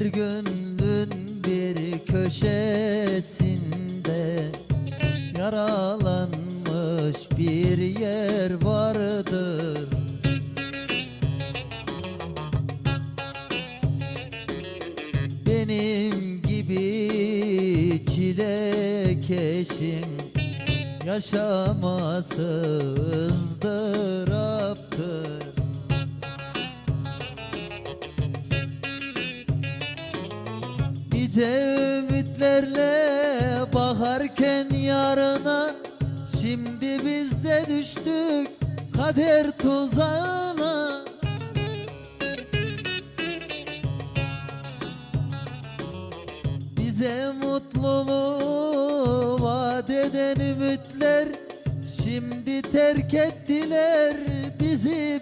Her gönlün bir köşesinde Yaralanmış bir yer vardır. Benim gibi çilekeşin Yaşaması ızdıraptır Nice ümitlerle bakarken yarına Şimdi biz de düştük kader tuzağına. Bize mutluluğu vaat eden ümitler Şimdi terk ettiler bizi